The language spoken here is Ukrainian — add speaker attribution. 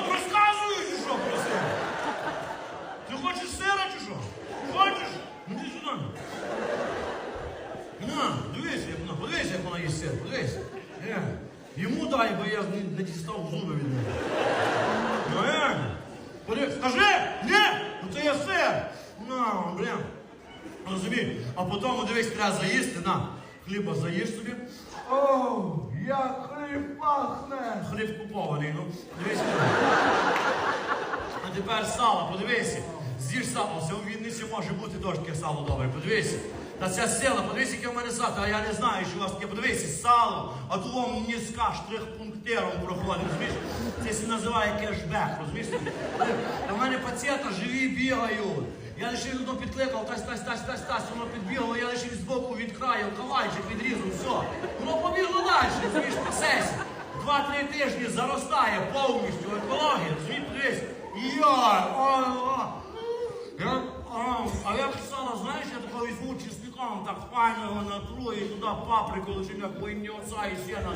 Speaker 1: розказую, чи що? Ти хочеш сира чи що? Хочеш? Ну ти сюди. На, дивись, як вона, подивись, як вона їсть сир, подивись. Е, Йому дай, бо я не, дістав зуби від неї. Ну, е, подивись, скажи, ні, ну це я сир. На, блін. Розумій, а потім дивись, треба заїсти, на, хліба заїш собі.
Speaker 2: О, як хліб пахне.
Speaker 1: Хліб купований, ну. Дивись. Тепер сало, подивися. З'їж сало, це у Вінниці може бути теж таке сало добре, подивися. Та ця сила, подивись, яке в мене сало, а я не знаю, що у вас таке, подивися, сало, а то вам низька штрих-пунктиром проходить, розумієш? Це се називає кешбек, розумієш? Та в мене пацієнта живі бігають. Я лише одно підкликав, тась, тась, тась, тась, тась, воно підбігало, я лише з боку від краю, кавайчик відрізав, все. Воно побігло далі, розумієш, по сесі. Два-три тижні заростає повністю екологія, розумієш, подивись. Йой, ой, ой. Я, а, а я писала, знаєш, я такого візьму так файно його натру і туди паприку лише як бойньоса і сіна.